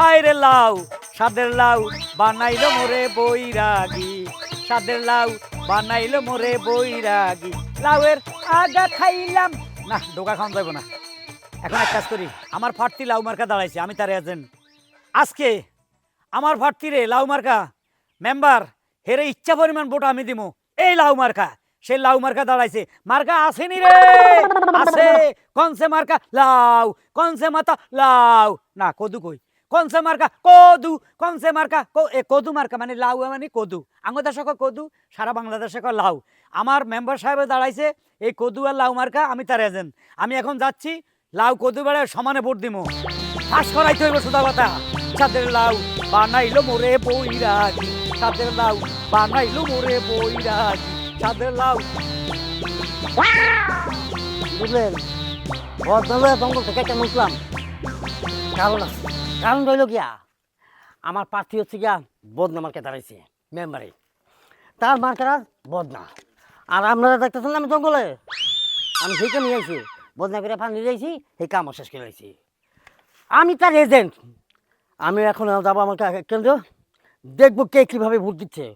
হায় রে লাউ, সাদের লাউ বানাইলো মোরে বৈরাগী। সাদের লাউ বানাইলো মোরে বৈরাগী। লাউয়ের আগা খাইলাম। না ডোকা খাওয়া যাব না। এখন এক কাজ করি, আমার ফাটতি লাউ মার্কা দাঁড়াইছে, আমি তার এজেন্ট আজকে আমার ফাটতিরে লাউ মার্কা মেম্বার হেরে ইচ্ছা পরিমাণ ভোট আমি দিমু। এই লাউ মার্কা সে লাউ মার্কা দাঁড়াইছে। মার্কা আসেনি রে! আছে কনসে মার্কা? লাউ। কনসে মাথা লাউ। না কদু কই কনসে মার্কা? কদু। কোন সে মার্কা? এ, কদু মার্কা মানে লাউ মানে কদু। কয় কদু? সারা বাংলাদেশে লাউ। আমার মেম্বার সাহেবে দাঁড়াইছে, এই কদু আর লাউ মার্কা, আমি তার এজেন্ট আমি এখন যাচ্ছি, লাউ কদু বেড়ে সমানে ভোট দিমু। ফাঁস করাইতে হইব সুদা কথা। চাঁদের লাউ বানাইলো মোরে বইরাগি চাঁদের লাউ বানাইলো মোরে বইরাগি চাঁদের লাউ বুঝলেন? জঙ্গল থেকে কেন উঠলাম কারণ আছে। কারণ রইল গিয়া, আমার প্রার্থী হচ্ছে গিয়া বদনা মার্কে দাঁড়াইছে, মেম্বারে। তার মার্কেরা বদনা। আর আপনারা দেখতেছেন আমি জঙ্গলে? আমি সেই কামে আইছি, বদনা করে পানি যাইছি সেই কাম শেষ করে আইছি আমি তার এজেন্ট আমি এখন যাব আমার কেন্দ্র। দেখব কে কীভাবে ভোট দিচ্ছে।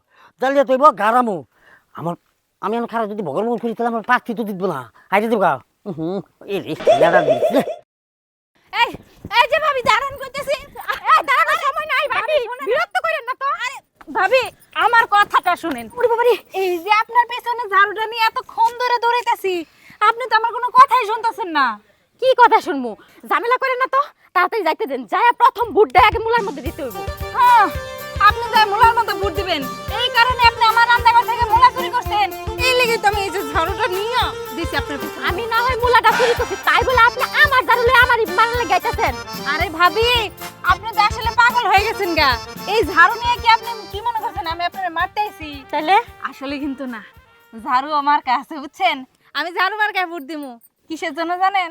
দাঁড়িয়ে তৈব গারামো। আমার আমি এখন খারাপ যদি ভগবান করি তাহলে আমার প্রার্থী তো দিতবো না। হাইতে দেবো হুম এই রে ইয়ারা দিচ্ছে এই এই যে ভাবি দাঁড়ান কইতেছি এই দাঁড়ানোর সময় নাই ভাবি বিরক্ত করেন না তো আরে ভাবি আমার কথাটা শুনেন। ওরে বাবারে এই যে আপনার পেছনে ঝাড়ুটা নিয়ে এত ক্ষণ ধরে দৌড়াইতাছি আপনি তো আমার কোনো কথাই শুনতেছেন না। কি কথা শুনব? ঝামেলা করেন না তো তাড়াতাড়ি যাইতে দেন যাই প্রথম বুটটা আগে মুলার মধ্যে দিতে হইব। হ্যাঁ আপনি যা মুলার মধ্যে বুট দিবেন এই কারণে আপনি আমার রান্নাঘর থেকে মুলা চুরি করছেন? এই লেগে তো আমি এই যে ঝাড়ুটা নিয়ে দিছি আপনার আমি না হয় মুলাটা চুরি করছি তাই বলে আপনি আমার জারুলে আমার মারলে গাইতেছেন? আরে ভাবি আপনি তো আসলে পাগল হয়ে গেছেন গা। এই ঝাড়ু নিয়ে কি আপনি কি মনে করছেন? আমি আপনার মারতে আইছি। তাইলে? আসলে কিন্তু না ঝাড়ু আমার কাছে বুঝছেন? আমি ঝাড়ু মার্কায় ভোট দিমু। কিসের জন্য জানেন?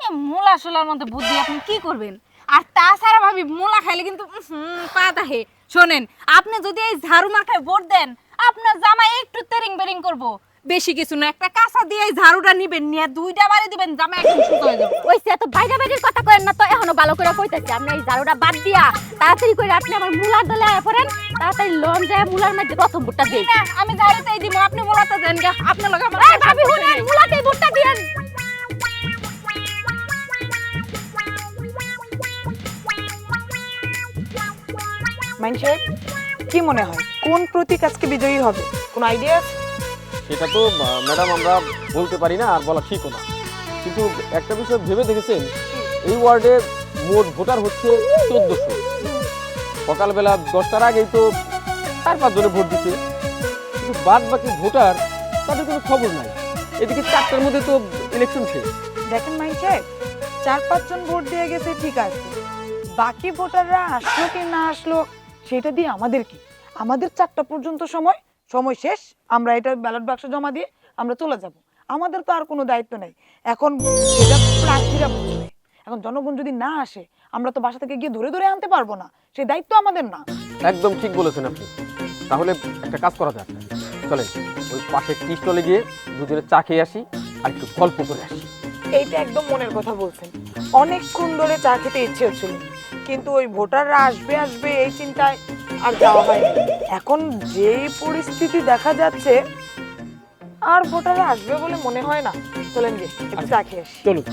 এই মূলা শোলার মধ্যে বুদ্ধি আপনি কি করবেন? আর তাছাড়া ভাবি মূলা খাইলে কিন্তু উহুম, পা দাহে শোনেন আপনি যদি এই ঝাড়ু মার্কায় ভোট দেন আপনার জামাই একটু তেরিং বেরিং করব। বেশি কিছু না একটা কাঁচা দিয়ে এই ঝাড়ুটা নিবেন নিয়ে দুইটা বাড়ি দিবেন জামাই একদম সুতো হয়ে যাবে। ওই সে এত বাইরে বাইরের কথা করেন না তো এখনও ভালো করে কইতাছি আপনি এই ঝাড়ুটা বাদ দিয়া তাড়াতাড়ি করে আপনি আমার মুলার দলে আয়া পড়েন তাড়াতাড়ি লন যায় মুলার মধ্যে প্রথম বুটটা দিন না আমি ঝাড়ুতেই দিব আপনি মূলাতে দেন গা আপনার লগে আমার এই ভাবি শুনেন মুলাতেই বুটটা দিয়েন মাইন কি মনে হয়? প্রতীক আজকে বিজয়ী হবে। কোন আইডিয়া সেটা তো ম্যাডাম আমরা বলতে পারি না আর বলা ঠিকও না। কিন্তু একটা বিষয় ভেবে দেখেছেন এই ওয়ার্ডে মোট ভোটার হচ্ছে চোদ্দশো। সকালবেলা দশটার আগেই তো চার পাঁচজনে ভোট দিতে কিন্তু বাদ বাকি ভোটার তাদের কোনো খবর নাই। এদিকে চারটার মধ্যে তো ইলেকশন শেষ। দেখেন মাইন সাহেব চার পাঁচজন ভোট দিয়ে গেছে ঠিক আছে। বাকি ভোটাররা আসলো কি না আসলো সেটা দিয়ে আমাদের কি? আমাদের চারটা পর্যন্ত সময় সময় শেষ আমরা এটা ব্যালট বাক্স জমা দিয়ে আমরা চলে যাব। আমাদের তো আর কোনো দায়িত্ব নেই। এখন এটা প্রার্থীরা বুঝবে এখন জনগণ যদি না আসে আমরা তো বাসা থেকে গিয়ে ধরে ধরে আনতে পারব না। সেই দায়িত্ব আমাদের না। একদম ঠিক বলেছেন আপনি। তাহলে একটা কাজ করা যাক। চলেন ওই পাশে টি স্টলে গিয়ে দুজনে চা খেয়ে আসি আর একটু গল্প করে আসি। এইটা একদম মনের কথা বলছেন। অনেকক্ষণ ধরে চা খেতে ইচ্ছে হচ্ছিল। কিন্তু ওই ভোটাররা আসবে আসবে এই চিন্তায় আর যাওয়া হয়নি। এখন যেই পরিস্থিতি দেখা যাচ্ছে, আর ভোটাররা আসবে বলে মনে হয় না। চলেন গিয়ে, একটু চা খেয়ে আসি। চলুন।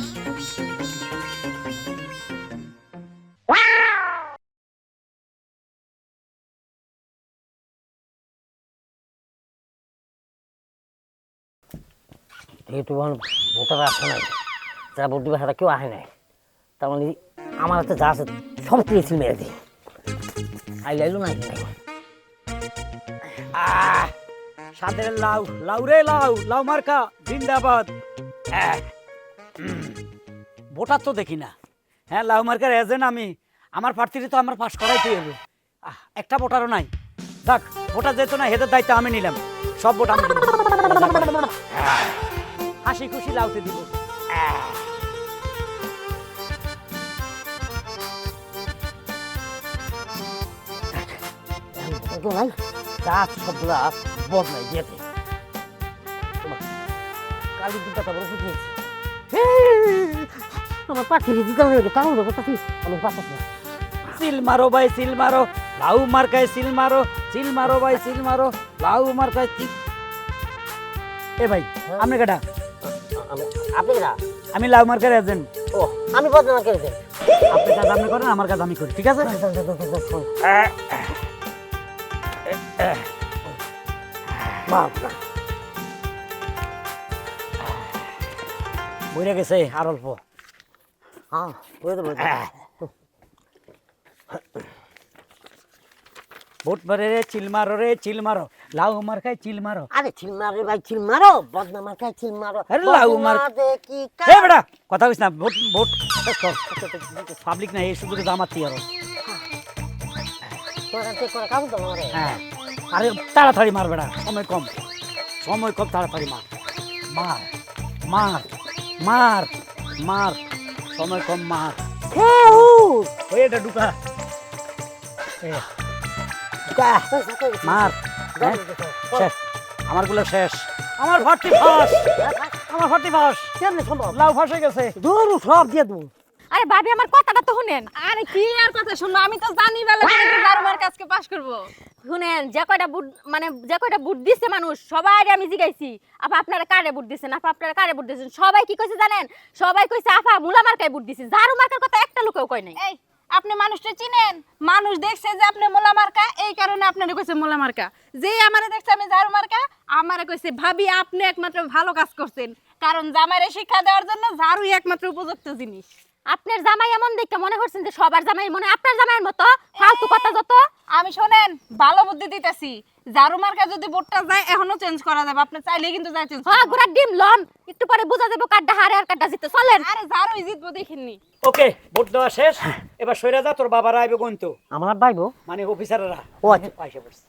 যেহেতু ভোটার আসে নাই। যারা ভোট দিবে সেটা কেউ আসে নাই। তার মানে আমার হাতে যা আছে, সব পেয়েছি মেরে দিই। আই লাইলো না। নাই আহ, সাদের লাউ লাউ রে লাউ লাউ মার্কা জিন্দাবাদ। ভোটার তো দেখি না। হ্যাঁ লাউ মার্কার এজেন্ট আমি। আমার প্রার্থীটি তো আমার পাশ করাইতে হবে একটা ভোটারও নাই। যাক ভোটার যেত না হেদের দায়িত্ব আমি নিলাম। সব ভোট হাসি খুশি লাউতে দিব। কেউ নাই আছে সবগুলা বদলাই দিয়েছে কালি দুটা তারপর ফুটিয়েছি আমার পাঠিয়ে দিতে হবে কারণ কথা আমি পাঠাচ্ছি না সিল মারো ভাই সিল মারো লাউ মার্কায় সিল মারো সিল মারো ভাই সিল মারো লাউ মার্কায় সিল এ ভাই আপনি কেটা আপনি না আমি লাউ মার্কার এজেন্ট ও আমি বদনাম করেছি আপনি কাজ আপনি করেন আমার কাজ আমি করি ঠিক আছে বাপ বইরে গেছে আর অল্প। হ্যাঁ বুঝতে বুঝতে ভোট মারে রে চিল মারো রে চিল মারো। লাউ মার্কায় চিল মারো। আরে চিল মারো ভাই চিল মারো বদনাম খাই চিল মারো। আরে লাউ মার- দেখি এ বেটা কথা কইস না ভোট ভোট পাবলিক না এই শুধু জামাতি আরও করে কাম তো মারে। হ্যাঁ। আরে তাড়াতাড়ি মার বেড়া সময় কম। সময় কম তাড়াতাড়ি মার। মার মার মার মার সময় কম মার। ওই এটা ঢুকা। মার হ্যাঁ, শেষ। আমারগুলো শেষ। আমার ফাটি ফাঁস। আমার ফাটি ফাঁস। কেমনে সম্ভব? লাউ ফাঁস হয়ে গেছে। দূর সব দিয়ে দেবো। আরে ভাবি আমার কথাটা তো শুনেন। আরে কি আর কথা শুনব? আমি তো জানি বেলা ঝাড়ু মার্কা পাস করব। শুনেন, যে কয়টা বুট মানে যে কয়টা বুট দিছে মানুষ সবাই আমি জিগাইছি। আপা, আপনারা কারে বুট দিছেন? আপা, আপনারা কারে বুট দিছেন? সবাই কি কইছে জানেন? সবাই কইছে, আপা, মুলা মার্কায় বুট দিছে। ঝাড়ু মার্কার কথা একটা লোকেও কয় নাই। এই, আপনি মানুষটা চিনেন? মানুষ দেখছে যে আপনি মোলা মার্কা, এই কারণে আপনারে কইছে মোলা মার্কা। যে আমারে দেখছে আমি ঝাড়ু মার্কা, আমারে কইছে, ভাবি, আপনি একমাত্র ভালো কাজ করছেন। কারণ জামাইরে শিক্ষা দেওয়ার জন্য ঝাড়ুই একমাত্র উপযুক্ত জিনিস। আপনার জামাই এমন দেখে মনে করছেন যে সবার জামাই মনে আপনার জামাইয়ের মতো? ফালতু কথা যত। আমি শোনেন ভালো বুদ্ধি দিতেছি। ঝাড়ু মার্কা যদি বোর্ডটা যায় এখনও চেঞ্জ করা যাবে। আপনি চাইলেই কিন্তু যায় চেঞ্জ হ্যাঁ গুড়ার ডিম লন। একটু পরে বুঝা যাব কাড্ডা হারে আর কাড্ডা জিতে। চলেন। আরে ঝাড়ুই জিতবো দেখিনি। ওকে ভোট দেওয়া শেষ। এবার সইরা যা তোর বাবারা আইবে গন্ত আমার ভাইবো? মানে অফিসাররা ও আচ্ছা। পয়সা পড়ছে।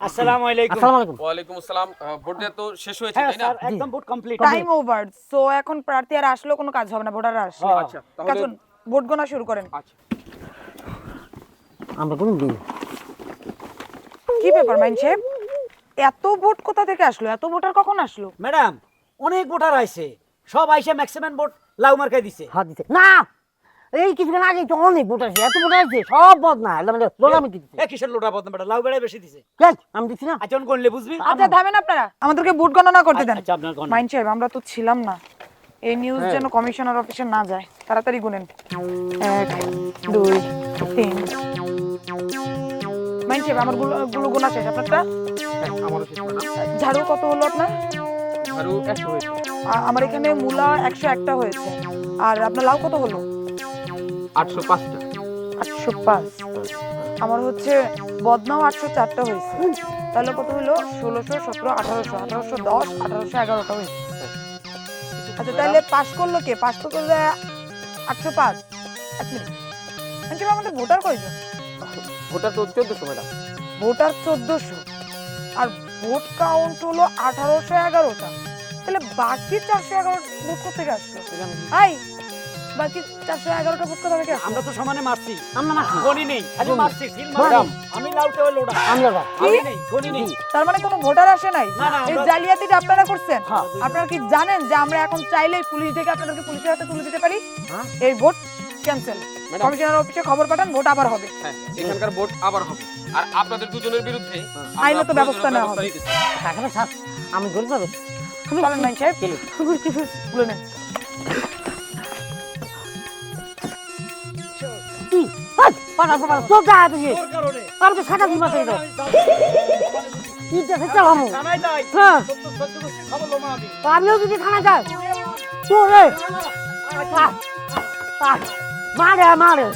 আসসালামু আলাইকুম। আসসালামু আলাইকুম। ওয়ালাইকুম আসসালাম। আহ, ভোট দেওয়া তো শেষ হয়েছে হ্যাঁ তাই না? স্যার একদম vote complete time over so এখন প্রার্থী আর আসলেও কোনো কাজ হবে না ভোটাররা আসলে হ্যাঁ। আচ্ছা কাজুন ভোট গোনা শুরু করেন। আচ্ছা। আমরা কোন দিন কি ব্যাপার মাইন সাহেব? এত ভোট কোথা থেকে আসলো? এত ভোটার কখন আসলো? ম্যাডাম অনেক ভোটার আইছে। সব আইসে ম্যাক্সিমাম ভোট লাউ মার্কায় দিছে। হাত দিতে না! এই কিছুদিন আগে তো অনেক ভোট আছে এত ভোট আছে সব বদনা মানে লোলামি দিচ্ছে এ কিসের লোটা বদনা বেটা? লাউ বেড়ায় বেশি দিছে। কেন আমি দিচ্ছি না। আচরণ করলে বুঝবি? আচ্ছা থামেন আপনারা। আমাদেরকে ভোট গণনা করতে দেন। আচ্ছা আপনার গণনা। মাইন সাহেব আমরা তো ছিলাম না। এই নিউজ যেন কমিশনার অফিসে না যায় তাড়াতাড়ি গুনেন। এক দুই তিন। মাইন সাহেব আমারগুলো গুলো গোনা শেষ আপনারটা? হ্যাঁ, আমারও শেষ ঝাড়ু কত হলো আপনার? আরও একশো হয়েছে। আমার এখানে মূলা একশো একটা হয়েছে। আর আপনার লাউ কত হলো? আটশো পাঁচটা। আটশো পাঁচ। আমার হচ্ছে বদনাও আটশো চারটা হয়েছে। তাহলে কত হলো? ষোলোশো সতেরো আঠারোশো। আঠারোশো দশ আঠারোশো এগারোটা হয়েছে। আচ্ছা তাহলে পাস করল কে? পাস তো করলে আটশো পাঁচ। এক মিনিট। আন্টি আমাদের ভোটার কয়জন? ভোটার তো চোদ্দশো ম্যাডাম। ভোটার চোদ্দশো। আর ভোট কাউন্ট হলো আঠারোশো এগারোটা। তাহলে বাকি চারশো এগারো ভোট করতে আসলো? হাই বাকি চারশো এগারোটা ভোট কোথা থেকে আমরা তো সমানে মারছি। আমরা গনি নেই। খালি মারছি। সিল মারলাম আমি লাউতে ওই বা আমি নেই গনি নেই। তার মানে কোনো ভোটার আসে নাই? এই জালিয়াতিটা আপনারা করছেন? হ্যাঁ। আপনারা কি জানেন যে আমরা এখন চাইলেই পুলিশ থেকে আপনাদেরকে পুলিশের হাতে তুলে দিতে পারি? হ্যাঁ। এই ভোট ক্যান্সেল কমিশনার অফিসে খবর পাঠান ভোট আবার হবে। হ্যাঁ এখানকার ভোট আবার হবে। আর আপনাদের দুজনের বিরুদ্ধে আইনত ব্যবস্থা নেওয়া হবে। এখানে স্যার আমি গরিব মানুষ চলেন নাই সাহেব। তুলে নেন। যা তুই তোর কারণে। আমি তো সাকা দিই মাসে তো। কি দেখে চাও আমি হ্যাঁ। আমি। আমিও যদি থানা যাই। তো রে মারে মারে।